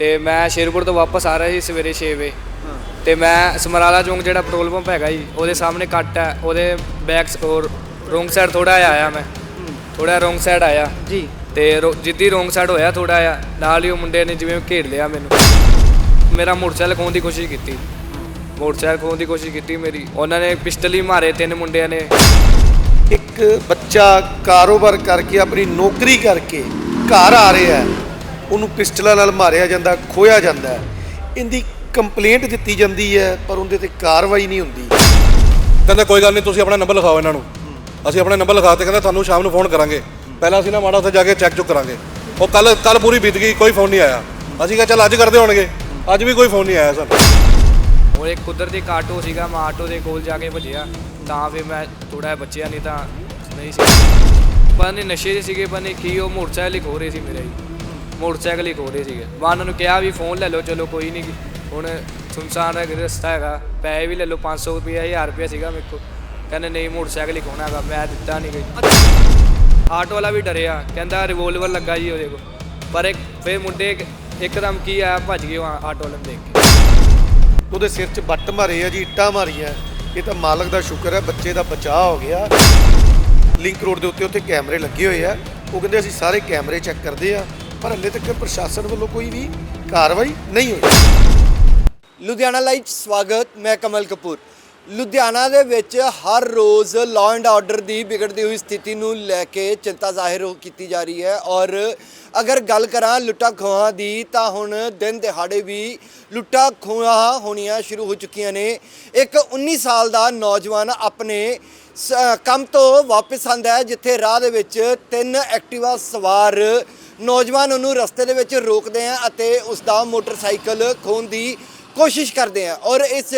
ਤੇ ਮੈਂ ਸ਼ੇਰਪੁਰ ਤੋਂ ਵਾਪਸ ਆ ਰਿਹਾ ਸੀ ਸਵੇਰੇ 6 ਵਜੇ। ਤੇ ਮੈਂ ਸਮਰਾਲਾ ਚੌਂਕ ਜਿਹੜਾ ਪੈਟਰੋਲ ਪੰਪ ਹੈਗਾ ਜੀ ਉਹਦੇ ਸਾਹਮਣੇ ਕੱਟ ਹੈ ਉਹਦੇ ਬੈਕ ਔਰ ਰੋਂਗ ਸਾਈਡ ਥੋੜਾ ਜਿਹਾ ਆਇਆ ਮੈਂ। ਥੋੜਾ ਰੋਂਗ ਸਾਈਡ ਆਇਆ। ਜੀ। ਤੇ ਜਿੱਦੀ ਰੋਂਗ ਸਾਈਡ ਹੋਇਆ ਥੋੜਾ ਜਿਹਾ ਨਾਲ ਹੀ ਉਹ ਮੁੰਡੇ ਨੇ ਜਿਵੇਂ ਘੇੜ ਲਿਆ ਮੈਨੂੰ। ਮੇਰਾ ਮੋਟਰਸਾਈਕਲ ਖੋਹਣ ਦੀ ਕੋਸ਼ਿਸ਼ ਕੀਤੀ। ਮੋਟਰਸਾਈਕਲ ਖੋਹਣ ਦੀ ਕੋਸ਼ਿਸ਼ ਕੀਤੀ ਮੇਰੀ। ਉਹਨਾਂ ਨੇ ਪਿਸਟਲ ਹੀ ਮਾਰੇ ਤਿੰਨ ਮੁੰਡਿਆਂ ਨੇ। ਇੱਕ ਬੱਚਾ ਕਾਰੋਬਾਰ ਕਰਕੇ ਆਪਣੀ ਨੌਕਰੀ ਕਰਕੇ ਘਰ ਆ ਰਿਹਾ ਹੈ। ਉਹਨੂੰ ਪਿਸਟਲਾਂ ਨਾਲ ਮਾਰਿਆ ਜਾਂਦਾ ਖੋਇਆ ਜਾਂਦਾ ਹੈ। ਇਹਦੀ ਕੰਪਲੇਂਟ ਦਿੱਤੀ ਜਾਂਦੀ ਹੈ ਪਰ ਉਹਦੇ ਤੇ ਕਾਰਵਾਈ ਨਹੀਂ ਹੁੰਦੀ। ਕਹਿੰਦੇ ਕੋਈ ਗੱਲ ਨਹੀਂ ਤੁਸੀਂ ਆਪਣਾ ਨੰਬਰ ਲਿਖਾਓ ਇਹਨਾਂ ਨੂੰ। ਅਸੀਂ ਆਪਣਾ ਨੰਬਰ ਲਿਖਾ ਤੇ ਕਹਿੰਦੇ ਤੁਹਾਨੂੰ ਸ਼ਾਮ ਨੂੰ ਫੋਨ ਕਰਾਂਗੇ। ਪਹਿਲਾਂ ਅਸੀਂ ਨਾ ਮਾੜਾ ਉੱਥੇ ਜਾ ਕੇ ਚੈੱਕ ਚੁੱਕ ਕਰਾਂਗੇ। ਉਹ ਕੱਲ ਕੱਲ ਪੂਰੀ ਬੀਤ ਗਈ ਕੋਈ ਫੋਨ ਨਹੀਂ ਆਇਆ। ਅਸੀਂ ਕਿਹਾ ਚੱਲ ਅੱਜ ਕਰਦੇ ਹੋਣਗੇ। ਅੱਜ ਵੀ ਕੋਈ ਫੋਨ ਨਹੀਂ ਆਇਆ ਸਾਨੂੰ। ਉਹ ਇੱਕ ਕੁਦਰਤੀ ਇੱਕ ਆਟੋ ਸੀਗਾ ਮੈਂ ਆਟੋ ਦੇ ਕੋਲ ਜਾ ਕੇ ਭੱਜਿਆ। ਤਾਂ ਫਿਰ ਮੈਂ ਥੋੜਾ ਜਿਹਾ ਬਚਿਆ ਨਹੀਂ ਤਾਂ ਨਹੀਂ ਸੀ। ਪਤਾ ਨਹੀਂ ਨਸ਼ੇ ਦੇ ਸੀਗੇ ਪਤਾ ਨਹੀਂ ਕੀ ਉਹ ਮੋਟਰਸਾਈਕਲ ਹੀ ਖੋ ਰਹੇ ਸੀ ਮੇਰਾ। ਜੀ ਮੋਟਰਸਾਈਕਲ ਹੀ ਖੋ ਰਹੇ ਸੀਗੇ। ਮੈਂ ਉਹਨਾਂ ਨੂੰ ਕਿਹਾ ਵੀ ਫੋਨ ਲੈ ਲਓ, ਚਲੋ ਕੋਈ ਨਹੀਂ ਹੁਣ ਸੁਨਸਾਨ ਦਾ ਰਸਤਾ ਹੈਗਾ, ਪੈਸੇ ਵੀ ਲੈ ਲਓ 500 ਰੁਪਏ 1000 ਰੁਪਏ ਸੀਗਾ ਮੇਰੇ ਕੋਲ। ਕਹਿੰਦੇ ਨਹੀਂ, ਮੋਟਰਸਾਈਕਲ ਹੀ ਖੋਣਾ ਹੈਗਾ, ਮੈਂ ਦਿੱਤਾ ਨਹੀਂ ਗਈ ਆਟੋ ਵਾਲਾ ਵੀ ਡਰਿਆ, ਕਹਿੰਦਾ ਰਿਵੋਲਵਰ ਲੱਗਾ ਜੀ ਉਹਦੇ ਕੋਲ। ਪਰ ਇੱਕ, ਫਿਰ ਮੁੰਡੇ ਇੱਕ- ਇੱਕਦਮ ਕੀ ਆ ਭੱਜ ਗਏ ਆਟੋ ਵਾਲੇ ਨੂੰ ਦੇਖ ਕੇ। ਉਹਦੇ ਸਿਰ 'ਚ ਬੱਟ ਮਾਰੇ ਆ ਜੀ, ਇੱਟਾਂ ਮਾਰੀਆਂ। ਇਹ ਤਾਂ ਮਾਲਕ ਦਾ ਸ਼ੁਕਰ ਹੈ, ਬੱਚੇ ਦਾ ਬਚਾਅ ਹੋ ਗਿਆ। ਲਿੰਕ ਰੋਡ ਦੇ ਉੱਤੇ ਉੱਥੇ ਕੈਮਰੇ ਲੱਗੇ ਹੋਏ ਆ। ਉਹ ਕਹਿੰਦੇ ਅਸੀਂ ਸਾਰੇ ਕੈਮਰੇ ਚੈੱਕ ਕਰਦੇ ਆ। ਪਰ ਹਲੇ ਤੱਕ ਪ੍ਰਸ਼ਾਸਨ ਵੱਲੋਂ ਕੋਈ ਵੀ ਕਾਰਵਾਈ ਨਹੀਂ ਹੋਈ। ਲੁਧਿਆਣਾ ਲਾਈਵ ਸਵਾਗਤ, ਮੈਂ ਕਮਲ ਕਪੂਰ। ਲੁਧਿਆਣਾ ਦੇ ਵਿੱਚ ਹਰ ਰੋਜ਼ ਲਾਅ ਐਂਡ ਆਰਡਰ ਦੀ ਵਿਗੜਦੀ ਹੋਈ ਸਥਿਤੀ ਨੂੰ ਲੈ ਕੇ ਚਿੰਤਾ ਜ਼ਾਹਿਰ ਕੀਤੀ ਜਾ ਰਹੀ ਹੈ ਔਰ ਅਗਰ ਗੱਲ ਕਰਾਂ ਲੁੱਟਾਂ ਖੋਹਾਂ ਦੀ ਤਾਂ ਹੁਣ ਦਿਨ ਦਿਹਾੜੇ ਵੀ ਲੁੱਟਾਂ ਖੋਹਾਂ ਹੋਣੀਆਂ ਸ਼ੁਰੂ ਹੋ ਚੁੱਕੀਆਂ ਨੇ। ਇੱਕ 19 ਸਾਲ ਦਾ ਨੌਜਵਾਨ ਆਪਣੇ ਸ- ਕੰਮ ਤੋਂ ਵਾਪਸ ਆਂਦਾ ਹੈ, ਜਿੱਥੇ ਰਾਹ ਦੇ ਵਿੱਚ ਤਿੰਨ ਐਕਟਿਵਾ ਸਵਾਰ ਨੌਜਵਾਨ ਉਹਨੂੰ ਰਸਤੇ ਦੇ ਵਿੱਚ ਰੋਕਦੇ ਆ ਅਤੇ ਉਸ ਦਾ ਮੋਟਰਸਾਈਕਲ ਖੋਹਣ ਦੀ ਕੋਸ਼ਿਸ਼ ਕਰਦੇ ਆ। ਔਰ ਇਸ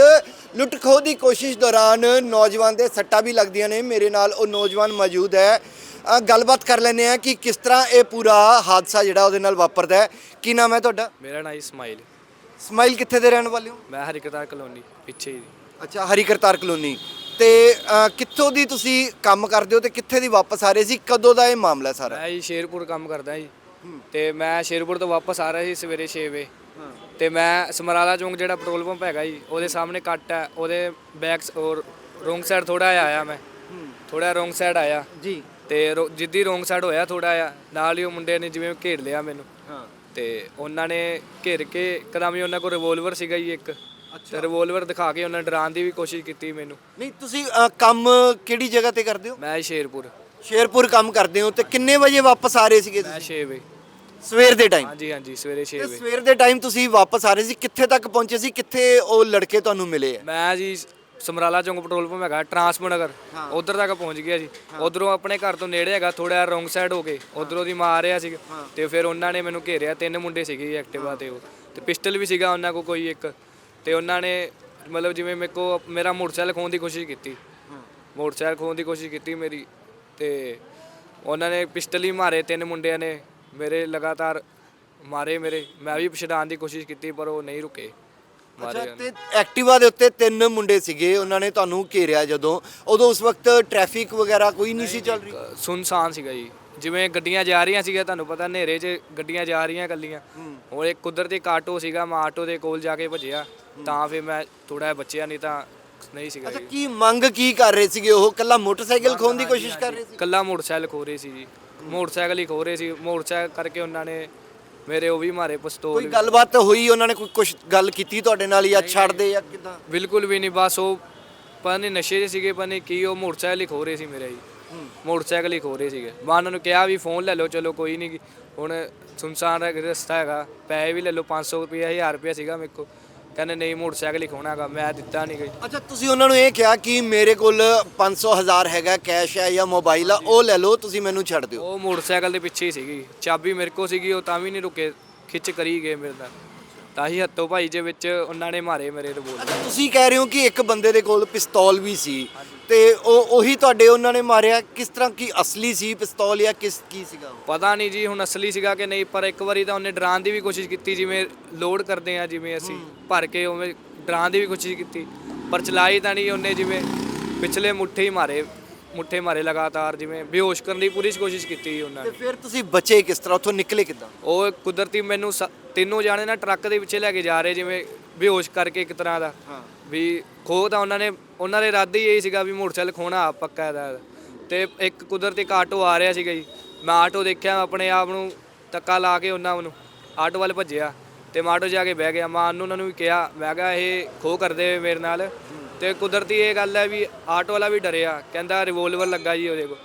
ਲੁੱਟ ਖੋਹ ਦੀ ਕੋਸ਼ਿਸ਼ ਦੌਰਾਨ ਨੌਜਵਾਨ ਦੇ ਸੱਟਾਂ ਵੀ ਲੱਗਦੀਆਂ ਨੇ। ਮੇਰੇ ਨਾਲ ਉਹ ਨੌਜਵਾਨ ਮੌਜੂਦ ਹੈ। ਗੱਲਬਾਤ ਕਰ ਲੈਂਦੇ ਆ ਕਿ ਕਿਸ ਤਰ੍ਹਾਂ ਇਹ ਪੂਰਾ ਹਾਦਸਾ ਜਿਹੜਾ ਉਹਦੇ ਨਾਲ ਵਾਪਰਦਾ ਹੈ। ਕੀ ਨਾਮ ਹੈ ਤੁਹਾਡਾ? ਮੇਰਾ ਨਾਂ ਇਸਮਾਈਲ। ਸਮਾਈਲ ਕਿੱਥੇ ਦੇ ਰਹਿਣ ਵਾਲੇ ਹੋ? ਮੈਂ ਹਰਿਕਤਾਰ ਕਲੋਨੀ ਪਿੱਛੇ ਹੀ। ਅੱਛਾ ਹਰੀ ਕਰਤਾਰ ਕਲੋਨੀ। ਤੇ ਅ, ਕਿੱਥੋਂ ਦੀ ਤੁਸੀਂ ਕੰਮ ਕਰਦੇ ਹੋ ਤੇ ਕਿੱਥੇ ਦੀ ਵਾਪਸ ਆ ਰਹੇ ਸੀ? ਕਦੋਂ ਦਾ ਇਹ ਮਾਮਲਾ ਸਾਰਾ? ਮੈਂ ਜੀ ਸ਼ੇਰਪੁਰ ਕੰਮ ਕਰਦਾ ਜੀ। ਤੇ ਮੈਂ ਸ਼ੇਰਪੁਰ ਤੋਂ ਵਾਪਸ ਆ ਰਿਹਾ ਸੀ ਸਵੇਰੇ 6 ਵਜੇ। ਤੇ ਮੈਂ ਸਮਰਾਲਾ ਚੌਂਕ ਜਿਹੜਾ ਪੈਟਰੋਲ ਪੰਪ ਹੈਗਾ ਜੀ ਉਹਦੇ ਸਾਹਮਣੇ ਕੱਟ ਹੈ ਉਹਦੇ ਬੈਕ ਔਰ ਰੋਂਗ ਸਾਈਡ ਥੋੜਾ ਆਇਆ ਮੈਂ। ਥੋੜਾ ਰੋਂਗ ਸਾਈਡ ਆਇਆ। ਜੀ। ਤੇ ਰੋ- ਜਿੱਦੀ ਰੋਂਗ ਸਾਈਡ ਹੋਇਆ ਥੋੜਾ ਜਿਹਾ ਨਾਲ ਹੀ ਉਹ ਮੁੰਡੇ ਨੇ ਜਿਵੇਂ ਘੇੜ ਲਿਆ ਮੈਨੂੰ। ਹਾਂ। ਤੇ ਉਹਨਾਂ ਨੇ ਘੇਰ ਕੇ ਇੱਕਦਮ ਹੀ ਉਹਨਾਂ ਕੋਲ ਰਿਵੋਲਵਰ ਸੀਗਾ ਜੀ ਇੱਕ। ਤੇ ਰਿਵੋਲਵਰ ਦਿਖਾ ਕੇ ਉਹਨਾਂ ਡਰਾਉਣ ਦੀ ਵੀ ਕੋਸ਼ਿਸ਼ ਕੀਤੀ ਮੈਨੂੰ। ਨਹੀਂ ਤੁਸੀਂ ਅ, ਕੰਮ ਕਿਹੜੀ ਜਗ੍ਹਾ ਤੇ ਕਰਦੇ ਹੋ? ਮੈਂ ਸ਼ੇਰਪੁਰ। ਸ਼ੇਰਪੁਰ ਕੰਮ ਕਰਦੇ ਹੋ ਤੇ ਕਿੰਨੇ ਵਜੇ ਵਾਪਸ ਆ ਰਹੇ ਸੀਗੇ ਤੁਸੀਂ? 6 ਵਜੇ। ਸਵੇਰ ਦੇ ਟਾਈਮ ਹਾਂਜੀ ਹਾਂਜੀ ਸਵੇਰੇ 6 ਤੇ ਵਜੇ। ਸਵੇਰ ਦੇ ਟਾਈਮ ਤੁਸੀਂ ਵਾਪਸ ਆ ਰਹੇ ਸੀ ਕਿੱਥੇ ਤੱਕ ਪਹੁੰਚੇ ਸੀ ਕਿੱਥੇ ਉਹ ਲੜਕੇ ਤੁਹਾਨੂੰ ਮਿਲੇ ਆ? ਮੈਂ ਜੀ ਸਮਰਾਲਾ ਚੌਂਕ ਪੈਟਰੋਲ ਪੰਪ ਹੈਗਾ ਟਰਾਂਸਪੋਰਟ ਨਗਰ। ਉਧਰ ਤੱਕ ਪਹੁੰਚ ਗਿਆ ਜੀ। ਉਧਰੋਂ ਆਪਣੇ ਘਰ ਤੋਂ ਨੇੜੇ ਹੈਗਾ ਥੋੜਾ ਰੋਂਗ ਸਾਈਡ ਹੋ ਕੇ ਉਧਰੋਂ ਦੀ ਮਾਰ ਰਿਹਾ ਸੀ ਤੇ ਫਿਰ ਉਹਨਾਂ ਨੇ ਮੈਨੂੰ ਘੇਰਿਆ ਤਿੰਨ ਮੁੰਡੇ ਸੀਗੇ ਜੀ ਐਕਟਿਵਾ ਤੇ ਉਹ। ਤੇ ਪਿਸਟਲ ਵੀ ਸੀਗਾ ਉਹਨਾਂ ਕੋਲ ਕੋਈ ਇੱਕ। ਤੇ ਉਹਨਾਂ ਨੇ ਮਤਲਬ ਜਿਵੇਂ ਮੇਰੇ ਕੋ ਮੇਰਾ ਮੋਟਰਸਾਈਕਲ ਖੋਹਣ ਦੀ ਕੋਸ਼ਿਸ਼ ਕੀਤੀ। ਮੋਟਰਸਾਈਕਲ ਖੋਹਣ ਦੀ ਕੋਸ਼ਿਸ਼ ਕੀਤੀ ਮੇਰੀ। ਤੇ ਉਹਨਾਂ ਨੇ ਪਿਸਟਲ ਹੀ ਮਾਰੇ ਤਿੰਨ ਮੁੰਡਿਆਂ ਨੇ। ਮੇਰੇ ਲਗਾਤਾਰ ਮਾਰੇ ਮੇਰੇ। ਮੈਂ ਵੀ ਛਡਾਉਣ ਦੀ ਕੋਸ਼ਿਸ਼ ਕੀਤੀ ਪਰ ਉਹ ਨਹੀਂ ਰੁਕੇ। ਅੱਛਾ। ਤੇ ਐਕਟਿਵਾ ਦੇ ਉੱਤੇ ਤਿੰਨ ਮੁੰਡੇ ਸੀਗੇ ਉਹਨਾਂ ਨੇ ਤੁਹਾਨੂੰ ਘੇਰਿਆ ਜਦੋਂ? ਉਦੋਂ ਉਸ ਵਕਤ ਟ੍ਰੈਫਿਕ ਵਗੈਰਾ ਕੋਈ ਨਹੀਂ ਸੀ ਚੱਲ ਰਹੀ? ਸੁਨਸਾਨ ਸੀਗਾ ਜੀ। ਜਿਵੇਂ ਗੱਡੀਆਂ ਜਾ ਰਹੀਆਂ ਸੀਗਾ ਤੁਹਾਨੂੰ ਪਤਾ ਹਨੇਰੇ 'ਚ ਗੱਡੀਆਂ ਜਾ ਰਹੀਆਂ ਕੱਲੀਆਂ ਉਹ ਇੱਕ ਕੁਦਰਤੀ ਇੱਕ ਆਟੋ ਸੀਗਾ ਮੈਂ ਆਟੋ ਦੇ ਕੋਲ ਜਾ ਕੇ ਭੱਜਿਆ। ਤਾਂ ਫਿਰ ਮੈਂ ਥੋੜਾ ਬਚਿਆ ਨਹੀਂ ਤਾਂ ਨਹੀਂ ਸੀਗਾ ਅੱਛਾ ਕੀ ਮੰਗ ਕੀ ਕਰ ਰਹੇ ਸੀਗੇ ਉਹ? ਕੱਲਾ ਮੋਟਰਸਾਈਕਲ ਖੋਣ ਦੀ ਕੋਸ਼ਿਸ਼ ਕਰ ਰਹੇ ਸੀ? ਕੱਲਾ ਮੋਟਰਸਾਈਕਲ ਖੋ ਰਹੇ ਸੀ ਜੀ। ਮੋਟਰਸਾਈਕਲ ਹੀ ਖੋ ਰਹੇ ਸੀ। ਮੋਟਰਸਾਈਕਲ ਕਰਕੇ ਉਹਨਾਂ ਨੇ ਮੇਰੇ ਉਹ ਵੀ ਮਾਰੇ ਪਿਸਤੌਲ ਕੋਈ ਵੀ। ਗੱਲਬਾਤ ਹੋਈ ਉਹਨਾਂ ਨੇ ਕੋਈ ਕੁਝ ਗੱਲ ਕੀਤੀ ਤੁਹਾਡੇ ਨਾਲ ਜਾਂ ਛੱਡ ਦੇ ਜਾਂ ਕਿਦਾਂ? ਬਿਲਕੁਲ ਵੀ ਨਹੀਂ ਬਸ ਉਹ ਪਤਾ ਨਹੀਂ ਨਸ਼ੇ 'ਚ ਸੀਗੇ ਪਤਾ ਨਹੀਂ ਕੀ ਉਹ ਮੋਟਰਸਾਈਕਲ ਹੀ ਖੋ ਰਹੇ ਸੀ ਮੇਰਾ ਜੀ। ਮੋਟਰਸਾਈਕਲ ਹੀ ਖੋ ਰਹੇ ਸੀਗੇ। ਮੈਂ ਉਹਨਾਂ ਨੂੰ ਕਿਹਾ ਵੀ ਫੋਨ ਲੈ ਲਓ ਚਲੋ ਕੋਈ ਨਹੀਂ। ਹੁਣ ਸੁਨਸਾਨ ਦਾ ਰਸਤਾ ਹੈਗਾ ਪੈਸੇ ਵੀ ਲੈ ਲਓ 500 ਰੁਪਏ 1000 ਰੁਪਏ ਸੀਗਾ ਮੇਰੇ ਕੋਲ। ਕਹਿੰਦੇ ਨਹੀਂ ਮੋਟਰਸਾਈਕਲ ਹੀ ਖੋਣਾ ਹੈਗਾ ਮੈਂ ਦਿੱਤਾ ਨਹੀਂ ਗਈ ਅੱਛਾ ਤੁਸੀਂ ਉਹਨਾਂ ਨੂੰ ਇਹ ਕਿਹਾ ਕਿ ਮੇਰੇ ਕੋਲ 500 ਹਜ਼ਾਰ ਹੈਗਾ ਕੈਸ਼ ਹੈ ਜਾਂ ਮੋਬਾਈਲ ਆ ਉਹ ਲੈ ਲਓ ਤੁਸੀਂ ਮੈਨੂੰ ਛੱਡ ਦਿਓ। ਉਹ ਮੋਟਰਸਾਈਕਲ ਦੇ ਪਿੱਛੇ ਹੀ ਸੀਗੀ। ਚਾਬੀ ਮੇਰੇ ਕੋਲ ਸੀਗੀ ਉਹ ਤਾਂ ਵੀ ਨਹੀਂ ਰੁਕੇ ਖਿੱਚ ਕਰੀ ਗਏ ਮੇਰੇ ਨਾਲ। ਤਾਂ ਹੀ ਹੱਥੋਂ ਭਾਈ ਦੇ ਵਿੱਚ ਉਹਨਾਂ ਨੇ ਮਾਰੇ ਮੇਰੇ ਅੱਛਾ ਤੁਸੀਂ ਕਹਿ ਰਹੇ ਹੋ ਕਿ ਇੱਕ ਬੰਦੇ ਦੇ ਕੋਲ ਪਿਸਤੌਲ ਵੀ ਸੀ। ਤੇ ਉਹ ਉਹੀ ਤੁਹਾਡੇ ਉਹਨਾਂ ਨੇ ਮਾਰਿਆ। ਕਿਸ ਤਰ੍ਹਾਂ ਕੀ ਅਸਲੀ ਸੀ ਪਿਸਤੌਲ ਜਾਂ ਕਿਸ ਕੀ ਸੀਗਾ ਉਹ? ਪਤਾ ਨਹੀਂ ਜੀ ਹੁਣ ਅਸਲੀ ਸੀਗਾ ਕਿ ਨਹੀਂ ਪਰ ਇੱਕ ਵਾਰੀ ਤਾਂ ਉਹਨੇ ਡਰਾਉਣ ਦੀ ਵੀ ਕੋਸ਼ਿਸ਼ ਕੀਤੀ ਜਿਵੇਂ ਲੋਡ ਕਰਦੇ ਆ ਜਿਵੇਂ ਅਸੀਂ ਭਰ ਕੇ ਉਵੇਂ ਡਰਾਉਣ ਦੀ ਵੀ ਕੋਸ਼ਿਸ਼ ਕੀਤੀ। ਪਰ ਚਲਾਈ ਤਾਂ ਨਹੀਂ ਉਹਨੇ ਜਿਵੇਂ ਪਿਛਲੇ ਮੁੱਠੇ ਹੀ ਮਾਰੇ ਮੁੱਠੇ ਮਾਰੇ ਲਗਾਤਾਰ ਜਿਵੇਂ ਬੇਹੋਸ਼ ਕਰਨ ਦੀ ਪੂਰੀ ਕੋਸ਼ਿਸ਼ ਕੀਤੀ ਉਹਨਾਂ ਤੇ ਨੇ। ਫਿਰ ਤੁਸੀਂ ਬਚੇ ਕਿਸ ਤਰ੍ਹਾਂ? ਉੱਥੋਂ ਨਿਕਲੇ ਕਿੱਦਾਂ? ਉਹ ਕੁਦਰਤੀ ਮੈਨੂੰ ਸ- ਤਿੰਨੋਂ ਜਾਣੇ ਨਾ ਟਰੱਕ ਦੇ ਪਿੱਛੇ ਲੈ ਕੇ ਜਾ ਰਹੇ ਜਿਵੇਂ ਬੇਹੋਸ਼ ਕਰਕੇ ਇੱਕ ਤਰ੍ਹਾਂ ਦਾ। ਹਾਂ। ਵੀ ਖੋਹ ਤਾਂ ਉਹਨਾਂ ਨੇ, ਉਹਨਾਂ ਦੇ ਇਰਾਦਾ ਹੀ ਇਹ ਸੀਗਾ ਵੀ ਮੋਟਰਸਾਈਕਲ ਖੋਣਾ ਆਪ ਪੱਕਾ ਇਹਦਾ। ਤੇ ਇੱਕ ਕੁਦਰਤੀ ਇੱਕ ਆਟੋ ਆ ਰਿਹਾ ਸੀਗਾ ਜੀ। ਮੈਂ ਆਟੋ ਦੇਖਿਆ ਆਪਣੇ ਆਪ ਨੂੰ ਧੱਕਾ ਲਾ ਕੇ ਉਹਨਾਂ ਨੂੰ ਆਟੋ ਵੱਲ ਭੱਜਿਆ ਤੇ ਮੈਂ ਆਟੋ 'ਚ ਜਾ ਕੇ ਬਹਿ ਗਿਆ। ਮਾਂ ਨੂੰ ਉਹਨਾਂ ਨੂੰ ਵੀ ਕਿਹਾ, ਮੈਂ ਕਿਹਾ, ਇਹ ਖੋਹ ਕਰਦੇ ਮੇਰੇ ਨਾਲ। ਤੇ ਕੁਦਰਤੀ ਇਹ ਗੱਲ ਹੈ ਵੀ ਆਟੋ ਵਾਲਾ ਵੀ ਡਰਿਆ, ਕਹਿੰਦਾ ਰਿਵੋਲਵਰ ਲੱਗਾ ਜੀ ਉਹਦੇ ਕੋਲ।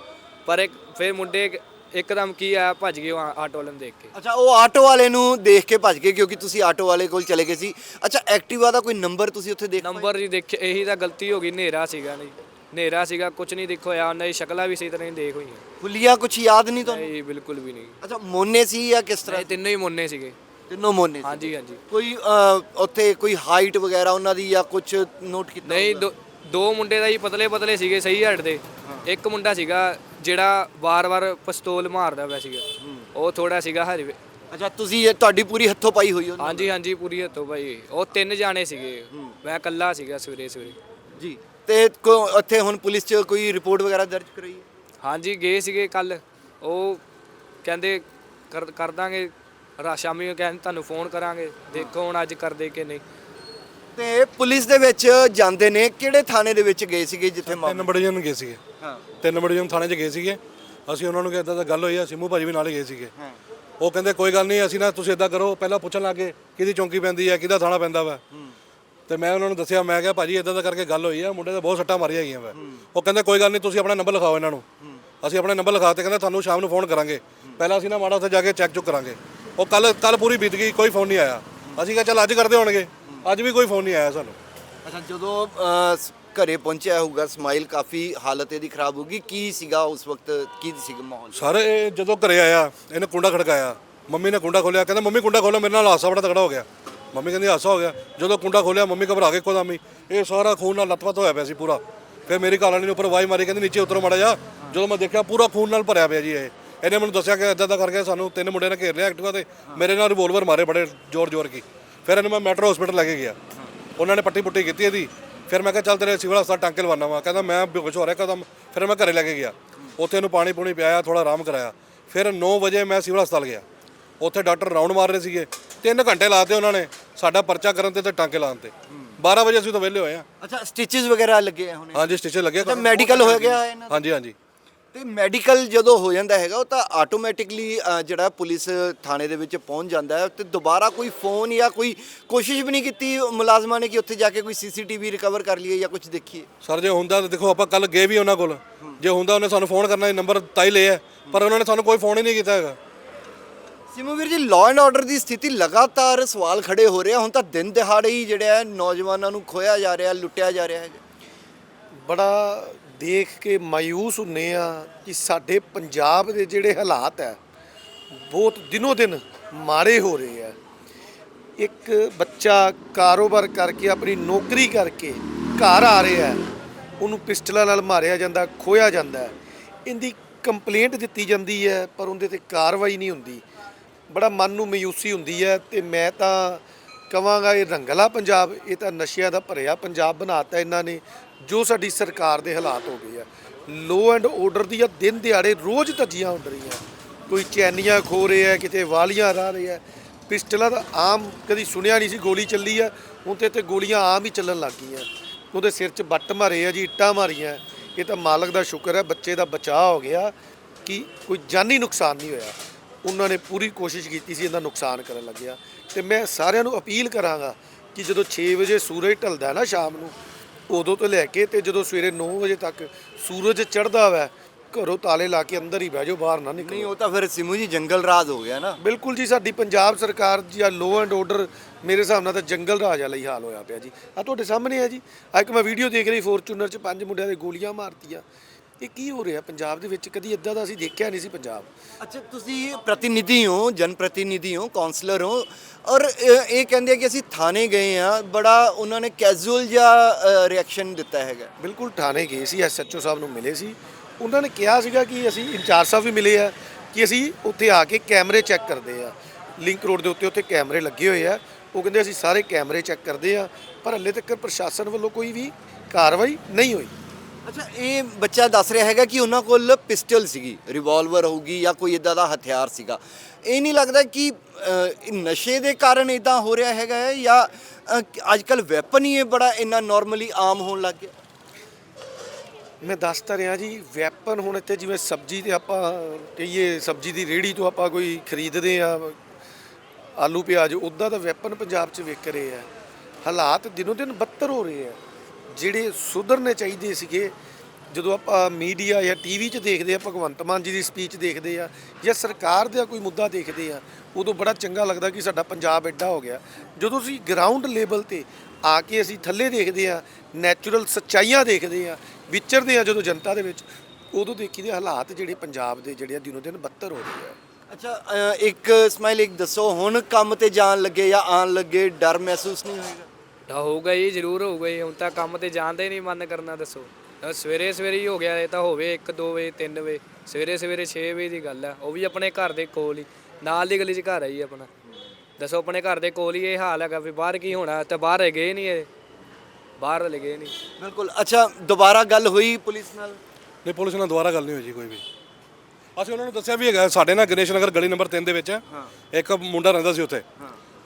ਪਰ ਇੱਕ ਫਿਰ ਮੁੰਡੇ ਇੱਕਦਮ ਕੀ ਆਇਆ ਭੱਜ ਗਏ ਉਹ ਆ- ਆਟੋ ਵਾਲੇ ਨੂੰ ਦੇਖ ਕੇ। ਅੱਛਾ ਉਹ ਆਟੋ ਵਾਲੇ ਨੂੰ ਦੇਖ ਕੇ ਭੱਜ ਗਏ ਕਿਉਂਕਿ ਤੁਸੀਂ ਆਟੋ ਵਾਲੇ ਕੋਲ ਚਲੇ ਗਏ ਸੀ। ਅੱਛਾ ਐਕਟਿਵਾ ਦਾ ਕੋਈ ਨੰਬਰ ਤੁਸੀਂ ਉੱਥੇ ਦੇਖ? ਨੰਬਰ ਜੀ ਦੇਖਿਆ ਇਹੀ ਤਾਂ ਗਲਤੀ ਹੋ ਗਈ ਹਨੇਰਾ ਸੀਗਾ ਨਹੀਂ। ਹਨੇਰਾ ਸੀਗਾ ਕੁਝ ਨਹੀਂ ਦੇਖੋ ਹੋਇਆ ਉਹਨਾਂ ਦੀ ਸ਼ਕਲਾਂ ਵੀ ਸਹੀ ਤਰ੍ਹਾਂ ਨਹੀਂ ਦੇਖ ਹੋਈਆਂ। ਹੁਲੀਆ ਕੁਝ ਯਾਦ ਨਹੀਂ ਤੁਹਾਨੂੰ? ਨਹੀਂ ਬਿਲਕੁਲ ਵੀ ਨਹੀਂ। ਅੱਛਾ ਮੋਨੇ ਸੀ ਜਾਂ ਕਿਸ ਤਰ੍ਹਾਂ? ਨਹੀਂ ਤਿੰਨੋਂ ਹੀ ਮੁੰਨੇ ਸੀਗੇ। ਤਿੰਨੋਂ ਮੋਨੇ ਸੀ। ਹਾਂਜੀ ਹਾਂਜੀ। ਕੋਈ ਅਹ, ਉੱਥੇ ਕੋਈ ਹਾਈਟ ਵਗੈਰਾ ਉਹਨਾਂ ਦੀ ਜਾਂ ਕੁਝ ਨੋਟ ਕੀਤਾ ਨਹੀਂ ਦੋ- ਦੋ ਮੁੰਡੇ ਦਾ ਹੀ ਪਤਲੇ ਪਤਲੇ ਸੀਗੇ ਸਹੀ ਹੱਟ ਦੇ। ਇੱਕ ਮੁੰਡਾ ਸੀਗਾ ਜਿਹੜਾ ਵਾਰ-ਵਾਰ ਪਿਸਤੌਲ ਮਾਰਦਾ ਪਿਆ ਸੀਗਾ। ਉਹ ਥੋੜਾ ਸੀਗਾ ਹਰੇ ਅੱਛਾ ਤੁਸੀਂ ਇਹ ਤੁਹਾਡੀ ਪੂਰੀ ਹੱਥੋਂ ਪਾਈ ਹੋਈ ਉਹਨਾਂ ਹਾਂਜੀ ਹਾਂਜੀ ਪੂਰੀ ਹੱਥੋਂ ਭਾਈ ਉਹ ਤਿੰਨ ਜਾਣੇ ਸੀਗੇ। ਮੈਂ ਇਕੱਲਾ ਸੀਗਾ ਸਵੇਰੇ ਸਵੇਰੇ। ਜੀ ਤੇ ਕੋ- ਉੱਥੇ ਹੁਣ ਪੁਲਿਸ 'ਚ ਕੋਈ ਰਿਪੋਰਟ ਵਗੈਰਾ ਦਰਜ ਕਰਾਈ ਹੈ? ਹਾਂਜੀ ਗਏ ਸੀਗੇ ਕੱਲ ਉਹ ਕਹਿੰਦੇ ਕਰ ਕਰ ਦਾਂਗੇ। ਰਾ ਸ਼ਾਮੀ ਨੂੰ ਕਹਿੰਦੇ ਤੁਹਾਨੂੰ ਫੋਨ ਕਰਾਂਗੇ। ਦੇਖੋ ਹੁਣ ਅੱਜ ਕਰਦੇ ਕਿ ਨਹੀਂ। ਤੇ ਪੁਲਿਸ ਦੇ ਵਿੱਚ ਜਾਂਦੇ ਨੇ। ਕਿਹੜੇ ਥਾਣੇ ਦੇ ਵਿੱਚ ਗਏ ਸੀਗੇ ਜਿੱਥੇ ਤਿੰਨ ਮਾਮਲਾ? ਬੜੇ ਜਨ ਗਏ ਸੀਗੇ। ਹਾਂ ਤਿੰਨ ਬੜੇ ਜਨ ਥਾਣੇ 'ਚ ਗਏ ਸੀਗੇ। ਅਸੀਂ ਉਹਨਾਂ ਨੂੰ ਕਿਹਾ ਇਦਾਂ ਦਾ ਗੱਲ ਹੋਈ ਆ ਸਿੰਮੂ ਭਾਜੀ ਵੀ ਨਾਲ ਹੀ ਗਏ ਸੀਗੇ। ਉਹ ਕਹਿੰਦੇ ਕੋਈ ਗੱਲ ਨਹੀਂ ਅਸੀਂ ਨਾ ਤੁਸੀਂ ਇਦਾਂ ਕਰੋ ਪਹਿਲਾਂ ਪੁੱਛਣ ਲੱਗੇ ਕਿਹਦੀ ਚੌਂਕੀ ਪੈਂਦੀ ਹੈ ਕਿਹਦਾ ਥਾਣਾ ਪੈਂਦਾ ਵਾ? ਤੇ ਮੈਂ ਉਹਨਾਂ ਨੂੰ ਦੱਸਿਆ ਮੈਂ ਕਿਹਾ ਭਾਜੀ ਇਦਾਂ ਦਾ ਕਰਕੇ ਗੱਲ ਹੋਈ ਆ ਮੁੰਡੇ ਤੇ ਬਹੁਤ ਸੱਟਾਂ ਮਾਰੀਆਂ ਹੈਗੀਆਂ ਵਾ। ਉਹ ਕਹਿੰਦੇ ਕੋਈ ਗੱਲ ਨਹੀਂ ਤੁਸੀਂ ਆਪਣਾ ਨੰਬਰ ਲਿਖਾਓ ਇਹਨਾਂ ਨੂੰ। ਅਸੀਂ ਆਪਣਾ ਨੰਬਰ ਲਿਖਾ ਤੇ ਕਹਿੰਦੇ ਤੁਹਾਨੂੰ ਸ਼ਾਮ ਨੂੰ ਫੋਨ ਕਰਾਂਗੇ। ਪਹਿਲਾਂ ਅਸੀਂ ਨਾ ਮਾੜਾ ਉੱਥੇ ਜਾ ਕੇ ਚੈੱਕ ਚੁੱਕ ਕਰਾਂਗੇ। ਉਹ ਕੱਲ ਕੱਲ ਪੂਰੀ ਬੀਤ ਗਈ ਕੋਈ ਫੋਨ ਨਹੀਂ ਆਇਆ। ਅਸੀਂ ਕਿਹਾ ਚੱਲ ਅੱਜ ਕਰਦੇ ਹੋਣਗੇ। ਅੱਜ ਵੀ ਕੋਈ ਫੋਨ ਨਹੀਂ ਆਇਆ ਸਾਨੂੰ। ਅੱਛਾ ਜਦੋਂ ਘਰੇ ਪਹੁੰਚਿਆ ਹੋਊਗਾ, ਸਮਾਈਲ ਕਾਫੀ ਹਾਲਤ ਇਹਦੀ ਖਰਾਬ ਹੋਊਗੀ ਕੀ ਸੀਗਾ ਉਸ ਵਕਤ, ਕੀ ਸੀਗਾ ਮਾਹੌਲ? ਸਰ, ਇਹ ਜਦੋਂ ਘਰੇ ਆਇਆ, ਇਹਨੇ ਕੁੰਡਾ ਖੜਕਾਇਆ। ਮੰਮੀ ਨੇ ਕੁੰਡਾ ਖੋਲਿਆ, ਕਹਿੰਦਾ, ਮੰਮੀ, ਕੁੰਡਾ ਖੋਲੋ, ਮੇਰੇ ਨਾਲ ਹਾਸਾ ਬੜਾ ਤਗੜਾ ਹੋ ਗਿਆ। ਮੰਮੀ ਕਹਿੰਦੀ ਹਾਸਾ ਹੋ ਗਿਆ। ਜਦੋਂ ਕੁੰਡਾ ਖੋਲਿਆ, ਮੰਮੀ ਘਬਰਾ ਕੇ ਇੱਕੋ ਹੀ। ਇਹ ਸਾਰਾ ਖੂਨ ਨਾਲ ਲੱਤਪੱਤ ਹੋਇਆ ਪਿਆ ਸੀ ਪੂਰਾ। ਫਿਰ ਮੇਰੀ ਘਰਵਾਲੀ ਨੇ ਉੱਪਰ ਵਾਈ ਮਾਰੀ, ਕਹਿੰਦੀ, ਨੀਚੇ ਉਤਰੋ ਮਾੜਾ ਜਾ ਜਦੋਂ ਮੈਂ ਦੇਖਿਆ, ਪੂਰਾ ਖੂਨ ਨਾਲ ਭਰਿਆ ਪਿਆ ਜੀ ਇਹ। ਇਹਨੇ ਮੈਨੂੰ ਦੱਸਿਆ ਕਿ ਇਦਾਂ ਦਾ ਕਰਕੇ ਸਾਨੂੰ ਤਿੰਨ ਮੁੰਡੇ ਨੇ ਘੇਰ ਲਿਆ ਐਕਟਿਵਾ ਤੇ। ਮੇਰੇ ਨਾਲ ਰਿਵੋਲਵਰ ਮਾਰੇ ਬੜੇ ਜ਼ੋਰ ਜ਼ੋਰ ਕੀ। ਫਿਰ ਇਹਨੂੰ ਮੈਂ ਮੈਟਰੋ ਹਸਪੀਟਲ ਲੈ ਕੇ ਗਿਆ। ਉਹਨਾਂ ਨੇ ਪੱਟੀ ਪੁੱਟੀ ਕੀਤੀ ਇਹਦੀ। ਫਿਰ ਮੈਂ ਕਿਹਾ ਚੱਲ ਤੇਰੇ ਸਿਵਲ ਹਸਪਤਾਲ ਟਾਂਕੇ ਲਵਾਨਾ ਵਾ। ਕਹਿੰਦਾ ਮੈਂ ਬੇਹੋਸ਼ ਹੋ ਰਿਹਾ ਕਦਮ ਫਿਰ ਮੈਂ ਘਰੇ ਲੈ ਕੇ ਗਿਆ। ਉੱਥੇ ਇਹਨੂੰ ਪਾਣੀ ਪੂਣੀ ਪਿਆਇਆ ਥੋੜਾ ਆਰਾਮ ਕਰਾਇਆ। ਫਿਰ 9 ਵਜੇ ਮੈਂ ਸਿਵਲ ਹਸਪਤਾਲ ਗਿਆ। ਉੱਥੇ ਡਾਕਟਰ ਰਾਉਂਡ ਮਾਰ ਰਹੇ ਸੀਗੇ। 3 ਘੰਟੇ ਲਾਤੇ ਉਹਨਾਂ ਨੇ ਸਾਡਾ ਪਰਚਾ ਕਰਨ ਤੇ ਤੇ ਟਾਂਕੇ ਲਾਉਣ ਤੇ। 12 ਵਜੇ ਅਸੀਂ ਤਾਂ ਵਿਹਲੇ ਹੋਏ ਆ। ਅੱਛਾ ਸਟਿਚਸ ਵਗੈਰਾ ਲੱਗੇ ਆ ਹੁਣੇ? ਹਾਂਜੀ ਸਟੇਸ਼ਨ ਲੱਗੇ ਮੈਡੀਕਲ ਹੋ ਗਿਆ? ਹਾਂਜੀ ਹਾਂਜੀ। ਤੇ ਮੈਡੀਕਲ ਜਦੋਂ ਹੋ ਜਾਂਦਾ ਹੈਗਾ ਉਹ ਤਾਂ ਆਟੋਮੈਟਿਕਲੀ ਜਿਹੜਾ ਪੁਲਿਸ ਥਾਣੇ ਦੇ ਵਿੱਚ ਪਹੁੰਚ ਜਾਂਦਾ ਹੈ ਤੇ ਦੁਬਾਰਾ ਕੋਈ ਫੋਨ ਜਾਂ ਕੋਈ ਕੋਸ਼ਿਸ਼ ਵੀ ਨਹੀਂ ਕੀਤੀ ਮੁਲਾਜ਼ਮਾਂ ਨੇ ਕਿ ਉੱਥੇ ਜਾ ਕੇ ਕੋਈ ਸੀਸੀਟੀਵੀ ਰਿਕਵਰ ਕਰ ਲਈਏ ਜਾਂ ਕੁਝ ਦੇਖੀਏ? ਸਰ ਜੇ ਹੁੰਦਾ ਤਾਂ ਦੇਖੋ ਆਪਾਂ ਕੱਲ ਗਏ ਵੀ ਉਹਨਾਂ ਕੋਲ। ਜੇ ਹੁੰਦਾ ਉਹਨੇ ਸਾਨੂੰ ਫੋਨ ਕਰਨਾ ਨੰਬਰ ਤਾਂ ਹੀ ਲਿਆ ਪਰ ਉਹਨਾਂ ਨੇ ਸਾਨੂੰ ਕੋਈ ਫੋਨ ਹੀ ਨਹੀਂ ਕੀਤਾ ਹੈਗਾ। ਸਿਮੂ ਵੀਰ ਜੀ ਲਾਅ ਐਂਡ ਆਰਡਰ ਦੀ ਸਥਿਤੀ ਲਗਾਤਾਰ ਸਵਾਲ ਖੜੇ ਹੋ ਰਹੇ ਆ। ਹੁਣ ਤਾਂ ਦਿਨ ਦਿਹਾੜੇ ਹੀ ਜਿਹੜਾ ਹੈ ਨੌਜਵਾਨਾਂ ਨੂੰ ਖੋਇਆ ਜਾ ਰਿਹਾ ਲੁੱਟਿਆ ਜਾ ਰਿਹਾ ਹੈਗਾ ਬੜਾ ਦੇਖ ਕੇ ਮਾਯੂਸ ਹੁੰਨੇ ਆ ਕਿ ਸਾਡੇ ਪੰਜਾਬ ਦੇ ਜਿਹੜੇ ਹਾਲਾਤ ਹੈ ਬਹੁਤ ਦਿਨੋ ਦਿਨ ਮਾੜੇ ਹੋ ਰਹੇ ਆ। ਇੱਕ ਬੱਚਾ ਕਾਰੋਬਾਰ ਕਰਕੇ, ਆਪਣੀ ਨੌਕਰੀ ਕਰਕੇ ਘਰ ਆ ਰਿਹਾ ਉਹਨੂੰ ਪਿਸਟਲਾਂ ਨਾਲ ਮਾਰਿਆ ਜਾਂਦਾ ਖੋਇਆ ਜਾਂਦਾ ਇਹਦੀ ਕੰਪਲੇਂਟ ਦਿੱਤੀ ਜਾਂਦੀ ਹੈ, ਪਰ ਉਹਦੇ ਤੇ ਕਾਰਵਾਈ ਨਹੀਂ ਹੁੰਦੀ। ਬੜਾ ਮਨ ਨੂੰ ਮਾਯੂਸੀ ਹੁੰਦੀ ਹੈ ਤੇ ਮੈਂ ਤਾਂ ਕਵਾਂਗਾ ਇਹ ਰੰਗਲਾ ਪੰਜਾਬ, ਇਹ ਤਾਂ ਨਸ਼ਿਆਂ ਦਾ ਭਰਿਆ ਪੰਜਾਬ ਬਣਾਤਾ ਇਹਨਾਂ ਨੇ। ਜੋ ਸਾਡੀ ਸਰਕਾਰ ਦੇ ਹਾਲਾਤ ਹੋ ਗਏ ਆ। ਲੋ ਐਂਡ ਆਰਡਰ ਦੀਆਂ ਦਿਨ ਦਿਹਾੜੇ ਰੋਜ਼ ਧੱਜੀਆਂ ਉੱਡ ਰਹੀਆਂ। ਕੋਈ ਚੈਨੀਆਂ ਖੋ ਰਹੇ ਰਿਹਾ ਕਿਤੇ ਵਾਲੀਆਂ ਰਾਹ ਰਹੇ ਰਿਹਾ ਪਿਸਟਲਾਂ ਦਾ ਆਮ ਕਦੀ ਸੁਣਿਆ ਨਹੀਂ ਸੀ, ਗੋਲੀ ਚੱਲੀ ਆ। ਹੁਣ ਤੇ ਤੇ ਗੋਲੀਆਂ ਆਮ ਹੀ ਚੱਲਣ ਲੱਗ ਗਈਆਂ। ਉਹਦੇ ਸਿਰ 'ਚ ਬੱਟ ਮਾਰੇ ਆ ਜੀ, ਇੱਟਾਂ ਮਾਰੀਆਂ। ਇਹ ਤਾਂ ਮਾਲਕ ਦਾ ਸ਼ੁਕਰ ਹੈ ਬੱਚੇ ਦਾ ਬਚਾਅ ਹੋ ਗਿਆ ਕਿ ਕੋਈ ਜਾਨੀ ਨੁਕਸਾਨ ਨਹੀਂ ਹੋਇਆ। ਉਹਨਾਂ ਨੇ ਪੂਰੀ ਕੋਸ਼ਿਸ਼ ਕੀਤੀ ਸੀ ਇਹਦਾ ਨੁਕਸਾਨ ਕਰਨ ਲੱਗਿਆ। ਤੇ ਮੈਂ ਸਾਰਿਆਂ ਨੂੰ ਅਪੀਲ ਕਰਾਂਗਾ ਕਿ ਜਦੋਂ 6 ਵਜੇ ਸੂਰਜ ਢਲਦਾ ਨਾ ਸ਼ਾਮ ਨੂੰ ਉਦੋਂ ਤੋਂ ਲੈ ਕੇ ਤੇ ਜਦੋਂ ਸਵੇਰੇ 9 ਵਜੇ ਤੱਕ ਸੂਰਜ ਚੜ੍ਹਦਾ ਵੈ ਘਰੋਂ ਤਾਲੇ ਲਾ ਕੇ ਅੰਦਰ ਹੀ ਬਹਿ ਜਾਓ ਬਾਹਰ ਨਾ ਨਹੀਂ ਨਿਕਲੋ ਉਹ ਤਾਂ ਫਿਰ ਸਿਮੂ ਜੀ ਜੰਗਲ ਰਾਜ ਹੋ ਗਿਆ ਨਾ। ਬਿਲਕੁਲ ਜੀ ਸਾਡੀ ਪੰਜਾਬ ਸਰਕਾਰ ਜਾਂ ਲੋ ਐਂਡ ਆਰਡਰ ਮੇਰੇ ਹਿਸਾਬ ਨਾਲ ਤਾਂ ਜੰਗਲ ਰਾਜ ਵਾਲਾ ਹੀ ਹਾਲ ਹੋਇਆ ਪਿਆ ਜੀ। ਆ ਤੁਹਾਡੇ ਸਾਹਮਣੇ ਹੈ ਜੀ। ਆ ਇੱਕ ਮੈਂ ਵੀਡੀਓ ਦੇਖ ਰਹੀ ਫੋਰਚੂਨਰ 'ਚ ਪੰਜ ਮੁੰਡਿਆਂ ਦੇ ਗੋਲੀਆਂ ਮਾਰਤੀਆਂ। ਇਹ ਕੀ ਹੋ ਰਿਹਾ ਪੰਜਾਬ ਦੇ ਵਿੱਚ? ਕਦੀ ਇਦਾਂ ਦਾ ਅਸੀਂ ਦੇਖਿਆ ਨਹੀਂ ਸੀ ਪੰਜਾਬ। ਅੱਛਾ ਤੁਸੀਂ ਪ੍ਰਤੀਨਿਧੀ ਹੋ ਜਨ ਪ੍ਰਤੀਨਿਧੀ ਹੋ ਕਾਉਂਸਲਰ ਹੋ ਔਰ ਇਹ ਕਹਿੰਦੇ ਆ ਕਿ ਅਸੀਂ ਥਾਣੇ ਗਏ ਆ ਬੜਾ ਉਹਨਾਂ ਨੇ ਕੈਜੂਅਲ ਜਿਹਾ ਰਿਐਕਸ਼ਨ ਦਿੱਤਾ ਹੈਗਾ। ਬਿਲਕੁਲ ਥਾਣੇ ਗਏ ਸੀ ਐਸਐਚਓ ਸਾਹਿਬ ਨੂੰ ਮਿਲੇ ਸੀ। ਉਹਨਾਂ ਨੇ ਕਿਹਾ ਸੀਗਾ ਕਿ ਅਸੀਂ ਇੰਚਾਰਜ ਸਾਹਿਬ ਵੀ ਮਿਲੇ ਆ ਕਿ ਅਸੀਂ ਉੱਥੇ ਆ ਕੇ ਕੈਮਰੇ ਚੈੱਕ ਕਰਦੇ ਆ। ਲਿੰਕ ਰੋਡ ਦੇ ਉੱਤੇ ਉੱਥੇ ਕੈਮਰੇ ਲੱਗੇ ਹੋਏ ਆ। ਉਹ ਕਹਿੰਦੇ ਅਸੀਂ ਸਾਰੇ ਕੈਮਰੇ ਚੈੱਕ ਕਰਦੇ ਆ ਪਰ ਹੱਲੇ ਤੱਕ ਪ੍ਰਸ਼ਾਸਨ ਵੱਲੋਂ ਕੋਈ ਵੀ ਕਾਰਵਾਈ ਨਹੀਂ ਹੋਈ। ਅੱਛਾ ਇਹ ਬੱਚਾ ਦੱਸ ਰਿਹਾ ਹੈਗਾ ਕਿ ਉਹਨਾਂ ਕੋਲ ਪਿਸਟਲ ਸੀਗੀ ਰਿਵਾਲਵਰ ਹੋਊਗੀ ਜਾਂ ਕੋਈ ਇਦਾਂ ਦਾ ਹਥਿਆਰ ਸੀਗਾ। ਇਹ ਨਹੀਂ ਲੱਗਦਾ ਕਿ ਅਹ, ਇਹ ਨਸ਼ੇ ਦੇ ਕਾਰਨ ਇਦਾਂ ਹੋ ਰਿਹਾ ਹੈਗਾ ਹੈ ਜਾਂ ਅੱਜ ਕੱਲ ਵੈਪਨ ਹੀ ਇਹ ਬੜਾ ਇੰਨਾ ਨਾਰਮਲੀ ਆਮ ਹੋਣ ਲੱਗ ਗਿਆ? ਮੈਂ ਦੱਸ ਤਾਂ ਰਿਹਾ ਜੀ ਵੈਪਨ ਹੁਣ ਇੱਥੇ ਜਿਵੇਂ ਸਬਜ਼ੀ ਤੇ ਆਪਾਂ ਕਹੀਏ ਸਬਜ਼ੀ ਦੀ ਰੇੜੀ ਤੋਂ ਆਪਾਂ ਕੋਈ ਖਰੀਦਦੇ ਆ ਆਲੂ ਪਿਆਜ਼ ਉੱਦਾਂ ਦਾ ਵੈਪਨ ਪੰਜਾਬ 'ਚ ਵਿਕ ਰਹੇ ਆ। ਹਾਲਾਤ ਦਿਨੋ ਦਿਨ ਬੱਤਰ ਹੋ ਰਹੇ ਆ। ਜਿਹੜੇ ਸੁਧਰਨੇ ਚਾਹੀਦੇ ਸੀਗੇ, ਜਦੋਂ ਆਪਾਂ ਮੀਡੀਆ ਜਾਂ ਟੀਵੀ 'ਚ ਦੇਖਦੇ ਆ, ਭਗਵੰਤ ਮਾਨ ਜੀ ਦੀ ਸਪੀਚ ਦੇਖਦੇ ਆ ਜਾਂ ਸਰਕਾਰ ਦਾ ਕੋਈ ਮੁੱਦਾ ਦੇਖਦੇ ਆ, ਉਦੋਂ ਬੜਾ ਚੰਗਾ ਲੱਗਦਾ ਕਿ ਸਾਡਾ ਪੰਜਾਬ ਐਡਾ ਹੋ ਗਿਆ। ਜਦੋਂ ਅਸੀਂ ਗਰਾਊਂਡ ਲੈਵਲ ਤੇ ਆ ਕੇ ਅਸੀਂ ਥੱਲੇ ਦੇਖਦੇ ਆ ਨੈਚੁਰਲ ਸੱਚਾਈਆਂ ਦੇਖਦੇ ਆ, ਵਿਚਰਦੇ ਆ ਜਦੋਂ ਜਨਤਾ ਦੇ ਵਿੱਚ, ਉਦੋਂ ਦੇਖੀਦੇ ਹਾਲਾਤ ਜਿਹੜੇ ਪੰਜਾਬ ਦੇ ਜਿਹੜੇ ਆ ਦਿਨੋਂ ਦਿਨ ਬੱਤਰ ਹੋ ਰਹੇ ਆ। ਅੱਛਾ ਇੱਕ ਸਮਾਈਲ ਇੱਕ ਦੱਸੋ, ਹੁਣ ਕੰਮ ਤੇ ਜਾਣ ਲੱਗੇ ਜਾਂ ਆਉਣ ਲੱਗੇ, ਡਰ ਮਹਿਸੂਸ ਨਹੀਂ ਹੋਏਗਾ? ਤਾਂ ਹੋਊਗਾ ਜੀ ਜ਼ਰੂਰ ਹੋਊਗਾ ਜੀ। ਹੁਣ ਤਾਂ ਕੰਮ ਤੇ ਜਾਣਦਾ ਹੀ ਨਹੀਂ ਮਨ ਕਰਨਾ ਦੱਸੋ। ਤਾਂ ਸਵੇਰੇ ਸਵੇਰੇ ਹੀ ਹੋ ਗਿਆ ਇਹ ਤਾਂ ਹੋਵੇ 1 2 ਵਜੇ 3 ਵਜੇ। ਸਵੇਰੇ ਸਵੇਰੇ 6 ਵਜੇ ਦੀ ਗੱਲ ਆ। ਉਹ ਵੀ ਆਪਣੇ ਘਰ ਦੇ ਕੋਲ ਹੀ। ਨਾਲ ਦੀ ਗਲੀ 'ਚ ਘਰ ਜੀ ਆਪਣਾ। ਦੱਸੋ ਆਪਣੇ ਘਰ ਦੇ ਕੋਲ ਹੀ ਇਹ ਹਾਲ ਹੈਗਾ ਵੀ ਬਾਹਰ ਕੀ ਹੋਣਾ? ਤੇ ਬਾਹਰ ਹੈ ਗਏ ਨਹੀਂ ਇਹ। ਬਾਹਰ ਹਲੇ ਗਏ ਨਹੀਂ। ਬਿਲਕੁਲ। ਅੱਛਾ ਦੁਬਾਰਾ ਗੱਲ ਹੋਈ ਪੁਲਿਸ ਨਾਲ? ਨਹੀਂ ਪੁਲਿਸ ਨਾਲ ਦੁਬਾਰਾ ਗੱਲ ਨਹੀਂ ਹੋਈ ਜੀ ਕੋਈ ਵੀ। ਅਸੀਂ ਉਹਨਾਂ ਨੂੰ ਦੱਸਿਆ ਵੀ ਹੈਗਾ ਸਾਡੇ ਨਾਲ ਗਣੇਸ਼ ਨਗਰ ਗਲੀ ਨੰਬਰ 3 ਦੇ ਵਿੱਚ ਇੱਕ ਮੁੰਡਾ ਰਹਿੰਦਾ ਸੀ ਉੱਥੇ।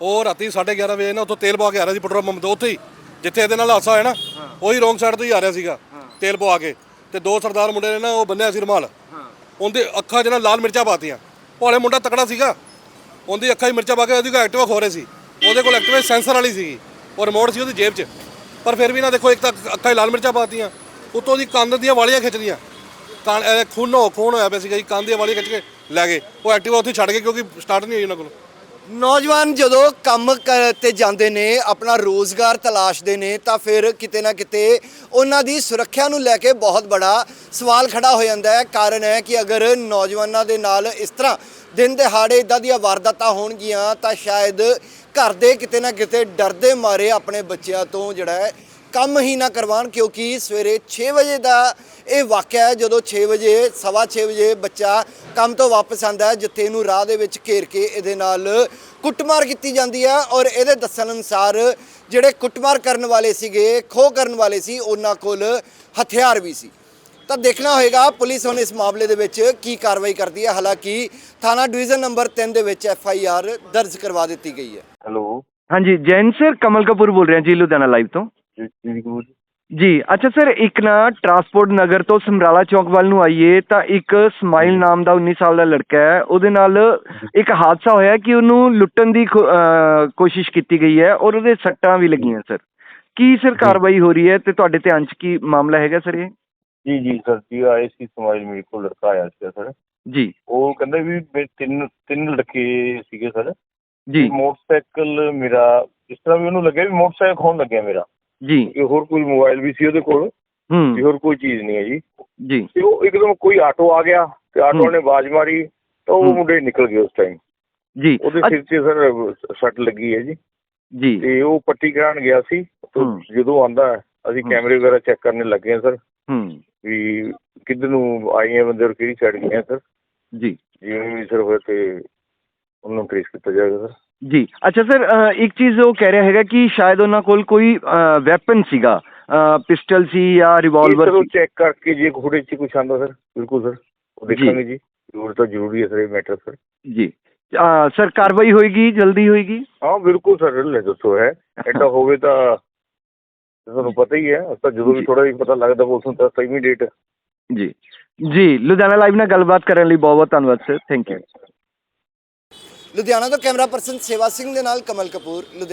ਉਹ ਰਾਤੀ 11:30 ਵਜੇ ਨਾ ਉੱਥੋਂ ਤੇਲ ਪਵਾ ਕੇ ਆ ਰਿਹਾ ਸੀ ਪੈਟਰੋਲ ਪੰਪ ਤੋਂ ਉੱਥੇ ਹੀ ਜਿੱਥੇ ਇਹਦੇ ਨਾਲ ਹਾਦਸਾ ਹੋਇਆ ਨਾ ਉਹੀ ਰੋਂਗ ਸਾਈਡ ਤੋਂ ਹੀ ਆ ਰਿਹਾ ਸੀਗਾ ਤੇਲ ਪਵਾ ਕੇ। ਤੇ ਦੋ ਸਰਦਾਰ ਮੁੰਡੇ ਨੇ ਨਾ ਉਹ ਬੰਨਿਆ ਸੀ ਰੁਮਾਲ। ਉਹਦੇ ਅੱਖਾਂ 'ਚ ਨਾ ਲਾਲ ਮਿਰਚਾਂ ਪਾਤੀਆਂ। ਭੋਲੇ ਮੁੰਡਾ ਤਕੜਾ ਸੀਗਾ। ਉਹਦੀ ਅੱਖਾਂ 'ਚ ਮਿਰਚਾਂ ਪਾ ਕੇ ਉਹਦੀ ਐਕਟਿਵਾ ਖੋ ਰਹੇ ਸੀ। ਉਹਦੇ ਕੋਲ ਐਕਟਿਵਾ ਸੈਂਸਰ ਵਾਲੀ ਸੀਗੀ। ਉਹ ਰਿਮੋਟ ਸੀ ਉਹਦੀ ਜੇਬ 'ਚ। ਪਰ ਫਿਰ ਵੀ ਨਾ ਦੇਖੋ ਇੱਕ ਤਾਂ ਅੱਖਾਂ 'ਚ ਲਾਲ ਮਿਰਚਾਂ ਪਾਤੀਆਂ। ਉੱਤੋਂ ਦੀ ਕੰਨ ਦੀਆਂ ਵਾਲੀਆਂ ਖਿੱਚਦੀਆਂ ਕੰਨ ਇਹ ਖੂਨੋ ਖੂਨ ਹੋਇਆ ਪਿਆ ਸੀਗਾ ਜੀ ਕੰਨ ਦੀਆਂ ਵਾਲੀਆਂ ਖਿੱਚ ਕੇ ਲੈ ਗਏ। ਉਹ ਐਕਟਿਵਾ ਉੱਥੇ ਛੱਡ ਗਏ ਕਿਉਂਕਿ ਸਟਾਰਟ ਨਹੀਂ ਹੋਈ ਉਹਨਾਂ ਕੋਲ। ਨੌਜਵਾਨ ਜਦੋਂ ਕੰਮ ਕ- ਤੇ ਜਾਂਦੇ ਨੇ, ਆਪਣਾ ਰੋਜ਼ਗਾਰ ਤਲਾਸ਼ਦੇ ਨੇ, ਤਾਂ ਫਿਰ ਕਿਤੇ ਨਾ ਕਿਤੇ ਉਹਨਾਂ ਦੀ ਸੁਰੱਖਿਆ ਨੂੰ ਲੈ ਕੇ ਬਹੁਤ ਬੜਾ ਸਵਾਲ ਖੜਾ ਹੋ ਜਾਂਦਾ ਹੈ। ਕਾਰਨ ਹੈ ਕਿ ਅਗਰ ਨੌਜਵਾਨਾਂ ਦੇ ਨਾਲ ਇਸ ਤਰ੍ਹਾਂ ਦਿਨ ਦਿਹਾੜੇ ਇਦਾਂ ਦੀਆਂ ਵਾਰਦਾਤਾਂ ਹੋਣਗੀਆਂ, ਤਾਂ ਸ਼ਾਇਦ ਘਰ ਦੇ ਕਿਤੇ ਨਾ ਕਿਤੇ ਡਰਦੇ ਮਾਰੇ ਆਪਣੇ ਬੱਚਿਆਂ ਤੋਂ ਜਿਹੜਾ ਹੈ ਕੰਮ ਹੀ ਨਾ ਕਰਵਾਉਣ ਕਿਉਂਕਿ ਸਵੇਰੇ 6 ਵਜੇ ਦਾ ਇਹ ਵਾਕਿਆ ਹੈ ਜਦੋਂ 6 ਵਜੇ ਸਵਾ 6 ਵਜੇ ਬੱਚਾ ਕੰਮ ਤੋਂ ਵਾਪਸ ਆਂਦਾ ਹੈ ਜਿੱਥੇ ਇਹਨੂੰ ਰਾਹ ਦੇ ਵਿੱਚ ਘੇਰ ਕੇ ਇਹਦੇ ਨਾਲ ਕੁੱਟਮਾਰ ਕੀਤੀ ਜਾਂਦੀ ਹੈ ਔਰ ਇਹਦੇ ਦੱਸਣ ਅਨੁਸਾਰ ਜਿਹੜੇ ਕੁੱਟਮਾਰ ਕਰਨ ਵਾਲੇ ਸੀਗੇ ਖੋਹ ਕਰਨ ਵਾਲੇ ਸੀ ਉਹਨਾਂ ਕੋਲ ਹਥਿਆਰ ਵੀ ਸੀ। ਤਾਂ ਦੇਖਣਾ ਹੋਏਗਾ ਪੁਲਿਸ ਹੁਣ ਇਸ ਮਾਮਲੇ ਦੇ ਵਿੱਚ ਕੀ ਕਾਰਵਾਈ ਕਰਦੀ ਹੈ। ਹਾਲਾਂਕਿ ਥਾਣਾ ਡਿਵੀਜ਼ਨ ਨੰਬਰ 3 ਦੇ ਵਿੱਚ ਐਫ ਆਈ ਆਰ ਦਰਜ ਕਰਵਾ ਦਿੱਤੀ ਗਈ ਹੈ। ਹੈਲੋ। ਹਾਂਜੀ ਜੈਨ ਸਰ ਕਮਲ ਕਪੂਰ ਬੋਲ ਰਿਹਾ ਜੀ ਲੁਧਿਆਣਾ ਲਾਈਵ ਤੋਂ। ਜੀ ਅੱਛਾ ਸਰ ਇੱਕ ਨਾ ਟਰਾਂਸਪੋਰਟ ਨਗਰ ਤੋਂ ਸਮਰਾਲਾ ਚੌਕ ਵੱਲ ਨੂੰ ਆਈਏ ਤਾਂ ਇੱਕ ਸਮਾਈਲ ਨਾਮ ਦਾ 19 ਸਾਲ ਦਾ ਲੜਕਾ ਹੈ ਉਹਦੇ ਨਾਲ ਇੱਕ ਹਾਦਸਾ ਹੋਇਆ ਕਿ ਉਹਨੂੰ ਲੁੱਟਣ ਦੀ ਕੋਸ਼ਿਸ਼ ਕੀਤੀ ਗਈ ਹੈ ਔਰ ਉਹਦੇ ਸੱਟਾਂ ਵੀ ਲੱਗੀਆਂ ਸਰ। ਕੀ ਸਰ ਕਾਰਵਾਈ ਹੋ ਰਹੀ ਹੈ ਤੇ ਤੁਹਾਡੇ ਧਿਆਨ 'ਚ ਕੀ ਮਾਮਲਾ ਹੈਗਾ ਸਰ ਇਹ? ਜੀ ਜੀ ਸਰ ਜੀ ਆਏ ਸੀ ਸਮਾਈਲ ਮੇਰੇ ਕੋਲ ਲੜਕਾ ਆਇਆ ਸੀ ਸਰ। ਜੀ। ਉਹ ਕਹਿੰਦਾ ਵੀ ਮੇਰੇ ਤਿੰਨ ਤਿੰਨ ਲੜਕੇ ਸੀਗੇ ਸਰ। ਜੀ। ਮੋਟਰਸਾਈਕਲ ਮੇਰਾ ਇਸ ਤਰ੍ਹਾਂ ਵੀ ਉਹਨੂੰ ਲੱਗਿਆ ਵੀ ਮੋਟਰਸਾਈਕਲ ਖੋਣ ਲੱਗਿਆ ਮੇਰਾ। ਜੀ। ਕਿ ਹੋਰ ਕੋਈ ਮੋਬਾਈਲ ਵੀ ਸੀ ਉਹਦੇ ਕੋਲ ਹੂੰ। ਹੋਰ ਕੋਈ ਚੀਜ਼ ਨਹੀਂ ਹੈ ਜੀ। ਜੀ ਤੇ ਉਹ ਇੱਕਦਮ ਕੋਈ ਆਟੋ ਆ ਗਿਆ ਤੇ ਆਟੋ ਨੇ ਬਾਜ਼ ਮਾਰੀ ਤਾਂ ਉਹ। ਮੁੰਡੇ ਨਿਕਲ ਗਏ ਉਸ ਟਾਈਮ ਜੀ। ਉਹਦੇ ਸਿਰ 'ਤੇ ਸਰ ਸੱਟ ਲੱਗੀ ਹੈ ਜੀ। ਜੀ। ਤੇ ਉਹ ਪੱਟੀ ਕਰਾਉਣ ਗਿਆ ਸੀ ਤਾਂ। ਜਦੋਂ ਆਂਦਾ ਅਸੀਂ। ਕੈਮਰੇ ਵਗੈਰਾ ਚੈੱਕ ਕਰਨ ਲੱਗੇ ਹਾਂ ਸਰ। ਹੂੰ। ਵੀ ਕਿੱਧਰ ਨੂੰ ਆਈਆਂ ਬੰਦੇ ਔਰ ਕਿਹੜੀ ਸਾਈਡ ਗਏ ਆ ਸਰ। ਜੀ। ਜਿਵੇਂ ਵੀ ਸਰ ਹੋਇਆ ਤੇ ਉਹਨੂੰ ਟ੍ਰੇਸ ਕੀਤਾ ਜਾਏਗਾ ਸਰ। ਜੀ ਅੱਛਾ ਸਰ ਅ, ਇੱਕ ਚੀਜ਼ ਉਹ ਕਹਿ ਰਿਹਾ ਹੈਗਾ ਕਿ ਸ਼ਾਇਦ ਉਹਨਾਂ ਕੋਲ ਕੋਈ ਵੈਪਨ ਸੀਗਾ ਪਿਸਟਲ ਸੀ ਜਾਂ ਰਿਵਾਲਵਰ ਸਰ ਉਹ ਸੀ ਚੈੱਕ ਕਰਕੇ ਜੇ ਘੋੜੇ 'ਚ ਕੁਛ ਆਂਦਾ ਸਰ ਬਿਲਕੁਲ ਸਰ ਉਹ ਜੀ। ਦੇਖਾਂਗੇ ਜੀ ਜ਼ਰੂਰ ਤਾਂ ਜ਼ਰੂਰੀ ਹੈ ਸਰ ਇਹ ਮੈਟਰ ਸਰ ਜੀ ਅ, ਸਰ ਕਾਰਵਾਈ ਹੋਏਗੀ ਜਲਦੀ ਹੋਏਗੀ ਹਾਂ ਬਿਲਕੁਲ ਸਰ ਲੈ ਦੱਸੋ ਹੈ ਐਡਾ ਹੋਵੇ ਤਾਂ ਤੁਹਾਨੂੰ ਪਤਾ ਹੀ ਹੈ ਤਾਂ ਜਦੋਂ ਵੀ ਜੀ। ਥੋੜਾ ਜਿਹਾ ਪਤਾ ਲੱਗਦਾ ਪੁਲਿਸ ਨੂੰ ਤਾਂ ਇਮੀਡੀਏਟ ਜੀ ਜੀ ਲੁਧਿਆਣਾ ਲਾਈਵ ਨਾਲ ਗੱਲਬਾਤ ਕਰਨ ਲਈ ਬਹੁਤ ਬਹੁਤ ਧੰਨਵਾਦ ਸਰ ਥੈਂਕ ਯੂ ਲੁਧਿਆਣਾ ਤੋਂ ਕੈਮਰਾ ਪਰਸਨ ਸੇਵਾ ਸਿੰਘ ਦੇ ਨਾਲ ਕਮਲ ਕਪੂਰ ਲੁਧਿਆਣਾ